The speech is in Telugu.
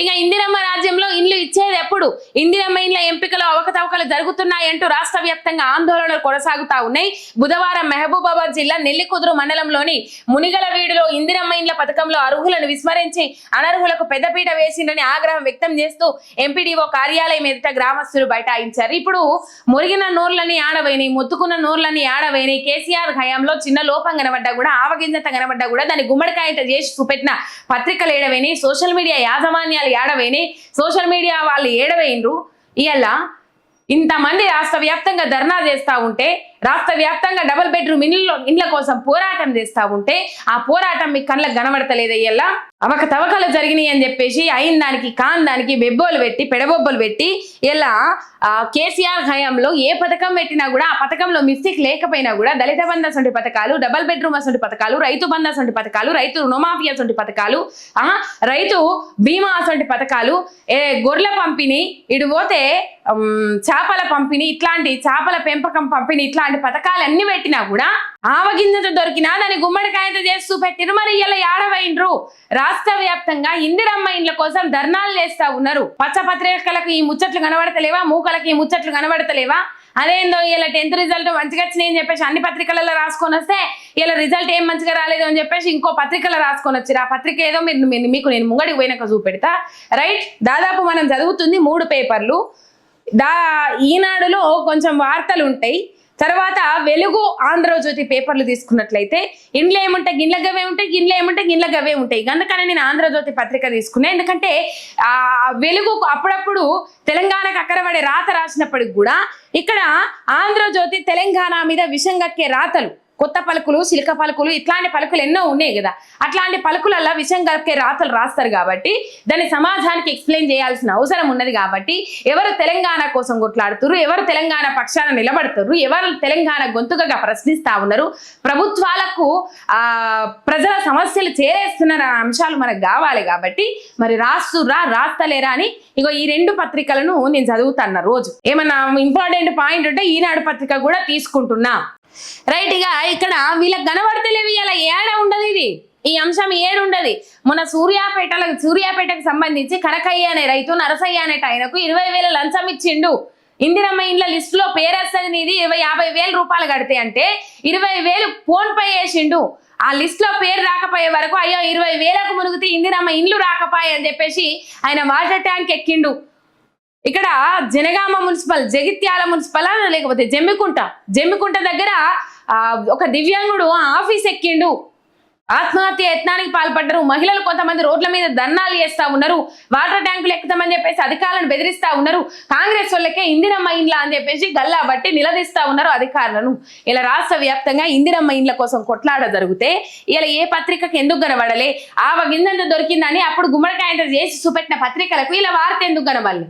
ఇక ఇందిరమ్మ రాజ్యంలో ఇండ్లు ఇచ్చేది ఎప్పుడు? ఇందిరమ్మ ఇండ్ల ఎంపికలో అవకతవకలు జరుగుతున్నాయంటూ రాష్ట్ర వ్యాప్తంగా ఆందోళనలు కొనసాగుతా ఉన్నాయి. బుధవారం మహబూబాబాద్ జిల్లా నెల్లికుదురు మండలంలోని మునిగలవీడులో ఇందిరమ్మ ఇండ్ల పథకంలో అర్హులను విస్మరించి అనర్హులకు పెద్దపీట వేసిందని ఆగ్రహం వ్యక్తం చేస్తూ ఎంపీడీఓ కార్యాలయం ఎదుట గ్రామస్తులు బైఠాయించారు. ఇప్పుడు మురిగిన నోర్లని ఆడవేని మొత్తుకున్న నోర్లని ఆడవేని కేసీఆర్ హయాంలో చిన్న లోపం కనబడ్డా కూడా ఆవగింజత కనబడ్డా కూడా దాన్ని గుమ్మడికాయంట చేసి చూపెట్టిన పత్రికలు ఏడవేని సోషల్ మీడియా యాజమాన్యాలు ఏడవేని. సోషల్ మీడియా వాళ్ళు ఏడవేయినరు ఇవాళ ఇంతమంది రాష్ట్ర వ్యాప్తంగా ధర్నా చేస్తా ఉంటే రాష్ట్ర వ్యాప్తంగా డబుల్ బెడ్రూమ్ ఇండ్ల ఇండ్ల కోసం పోరాటం చేస్తా ఉంటే ఆ పోరాటం మీ కళ్ళకు కనబడతలేదు అవక తవకలు జరిగినాయి అని చెప్పేసి అయిన దానికి కాని దానికి బెబ్బోలు పెట్టి పెడబొబ్బలు పెట్టి ఇలా కేసీఆర్ హయాంలో ఏ పథకం పెట్టినా కూడా ఆ పథకంలో మిస్టేక్ లేకపోయినా కూడా దళిత బంధ సొంటి పథకాలు డబల్ బెడ్రూమ్ అసంటి పథకాలు రైతు బంధ సొంటి పథకాలు రైతు రుణమాఫీ అసొంటి పథకాలు ఆ, రైతు బీమా అసంటి పథకాలు ఏ గొర్రెల పంపిణీ ఇటు పోతే చేపల పంపిణీ ఇట్లాంటి చేపల పెంపకం పంపిణీ ఇట్లాంటి పథకాలు పథకాలన్నీ పెట్టినా కూడా ఆవగింజతో దొరికినా దాని గుమ్మడికాయతో చేస్తూ పెట్టిరు మరి ఇలా ఏడవైండ్రు. రాష్ట్ర వ్యాప్తంగా ఇందిరమ్మ ఇండ్ల కోసం ధర్నాలు చేస్తా ఉన్నారు. పచ్చ పత్రికలకు ఈ ముచ్చట్లు కనబడతలేవా? మూకలకి ఈ ముచ్చట్లు కనబడతలేవా? అదేందో ఇలా టెన్త్ రిజల్ట్ మంచిగా వచ్చినాయి అని చెప్పేసి అన్ని పత్రికలలో రాసుకొని వస్తే ఇలా రిజల్ట్ ఏం మంచిగా రాలేదు అని చెప్పేసి ఇంకో పత్రికలో రాసుకొని వచ్చారు ఆ పత్రిక ఏదో మీరు మీరు- మీకు నేను ముంగడికి పోయినాక చూపెడతా. రైట్? దాదాపు మనం చదువుతుంది మూడు పేపర్లు. దా ఈనాడులో కొంచెం వార్తలు ఉంటాయి తర్వాత వెలుగు ఆంధ్రజ్యోతి పేపర్లు తీసుకున్నట్లయితే ఇండ్లు ఏముంటాయి? గిన్నెలగవే ఉంటాయి గిన్నెలు ఏముంటాయి? గిన్నెలగవే ఉంటాయి. అందుకని నేను ఆంధ్రజ్యోతి పత్రిక తీసుకున్నా. ఎందుకంటే ఆ వెలుగు అప్పుడప్పుడు తెలంగాణకు అక్కరపడే రాత రాసినప్పటికి కూడా ఇక్కడ ఆంధ్రజ్యోతి తెలంగాణ మీద విషం కక్కే రాతలు. కొత్త పలుకులు సిలిక పలుకులు ఇట్లాంటి పలుకులు ఎన్నో ఉన్నాయి కదా. అట్లాంటి పలుకులల్లా విషయం కలిపే రాతలు రాస్తారు కాబట్టి దాన్ని సమాజానికి ఎక్స్ప్లెయిన్ చేయాల్సిన అవసరం ఉన్నది కాబట్టి ఎవరు తెలంగాణ కోసం కొట్లాడుతున్నారు ఎవరు తెలంగాణ పక్షాన నిలబడుతున్నారు ఎవరు తెలంగాణ గొంతుకగా ప్రశ్నిస్తా ఉన్నారు ప్రభుత్వాలకు ఆ ప్రజల సమస్యలు చేరేస్తున్న అంశాలు మనకు కావాలి కాబట్టి మరి రాస్తురా రాస్తలేరా అని ఇగో ఈ రెండు పత్రికలను నేను చదువుతాను రోజు. ఏమన్నా ఇంపార్టెంట్ పాయింట్ ఉంటే ఈనాడు పత్రిక కూడా తీసుకుంటున్నా. రైట్ ఇక ఇక్కడ వీళ్ళకి కనబడతలేవి ఇలా ఏడ ఉండదు ఇది? ఈ అంశం ఏడు ఉండదు మన సూర్యాపేటలో సూర్యాపేటకు సంబంధించి కనకయ్య అనే రైతు నరసయ్య అనేట ఆయనకు ఇరవై వేల లంచం ఇచ్చిండు. ఇందిరమ్మ ఇండ్ల లిస్ట్లో పేరేస్తుంది నీది ఇరవై యాభై వేల రూపాయలు కడితే అంటే ఇరవై వేలు ఫోన్ పే చేసిండు. ఆ లిస్ట్లో పేరు రాకపోయే వరకు అయ్యో ఇరవై వేలకు మునిగితే ఇందిరమ్మ ఇండ్లు రాకపోయాయి అని చెప్పేసి ఆయన వాటర్ ట్యాంక్ ఎక్కిండు. ఇక్కడ జనగామ మున్సిపల్ జగిత్యాల మున్సిపల్ లేకపోతే జమ్మికుంట. జమ్మికుంట దగ్గర ఒక దివ్యాంగుడు ఆఫీస్ ఎక్కిండు. ఆత్మహత్య యత్నానికి పాల్పడ్డారు. మహిళలు కొంతమంది రోడ్ల మీద ధర్నాలు చేస్తా ఉన్నారు. వాటర్ ట్యాంకులు ఎక్కుతామని చెప్పేసి అధికారులను బెదిరిస్తా ఉన్నారు. కాంగ్రెస్ వాళ్ళకే ఇందిరమ్మ ఇండ్ల అని చెప్పేసి గల్లా బట్టి నిలదీస్తా ఉన్నారు అధికారులను. ఇలా రాష్ట్ర వ్యాప్తంగా ఇందిరమ్మ ఇండ్ల కోసం కొట్లాడ జరిగితే ఇలా ఏ పత్రికకు ఎందుకు కనబడలే? ఆ గింజంత దొరికిందని అప్పుడు గుమ్మడికాయంత చేసి చూపెట్టిన పత్రికలకు ఇలా వార్త ఎందుకు కనబడలే?